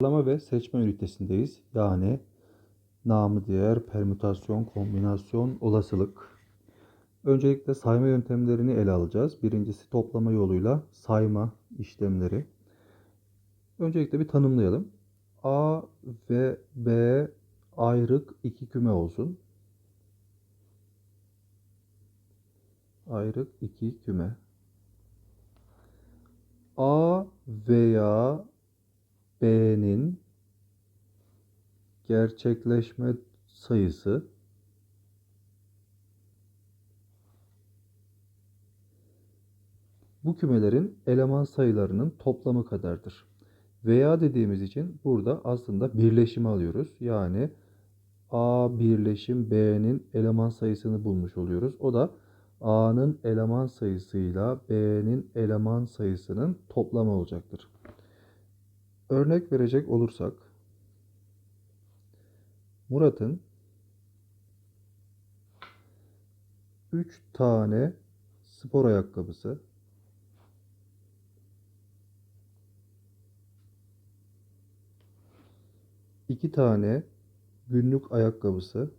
Sıralama ve seçme ünitesindeyiz. Yani namı diğer permütasyon, kombinasyon, olasılık. Öncelikle sayma yöntemlerini ele alacağız. Birincisi toplama yoluyla sayma işlemleri. Öncelikle bir tanımlayalım. A ve B ayrık iki küme olsun. Ayrık iki küme. A veya B'nin gerçekleşme sayısı bu kümelerin eleman sayılarının toplamı kadardır. Veya dediğimiz için burada aslında birleşimi alıyoruz. Yani A birleşim B'nin eleman sayısını bulmuş oluyoruz. O da A'nın eleman sayısıyla B'nin eleman sayısının toplamı olacaktır. Örnek verecek olursak Murat'ın 3 tane spor ayakkabısı iki tane günlük ayakkabısı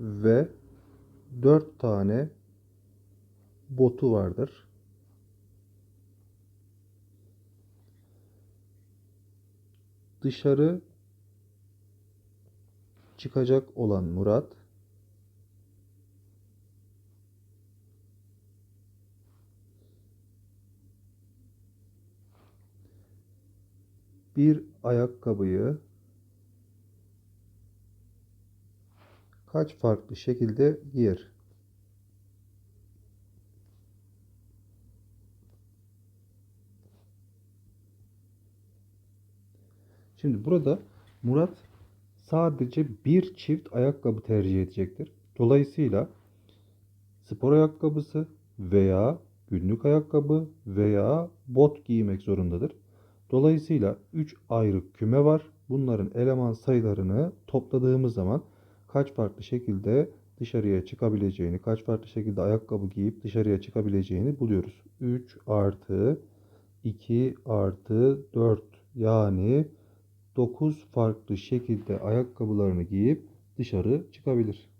ve dört tane botu vardır. Dışarı çıkacak olan Murat bir ayakkabıyı kaç farklı şekilde giyer? Şimdi burada Murat sadece bir çift ayakkabı tercih edecektir. Dolayısıyla spor ayakkabısı veya günlük ayakkabı veya bot giymek zorundadır. Dolayısıyla 3 ayrı küme var. Bunların eleman sayılarını topladığımız zaman kaç farklı şekilde dışarıya çıkabileceğini, kaç farklı şekilde ayakkabı giyip dışarıya çıkabileceğini buluyoruz. 3 artı 2 artı 4 yani 9 farklı şekilde ayakkabılarını giyip dışarı çıkabilir.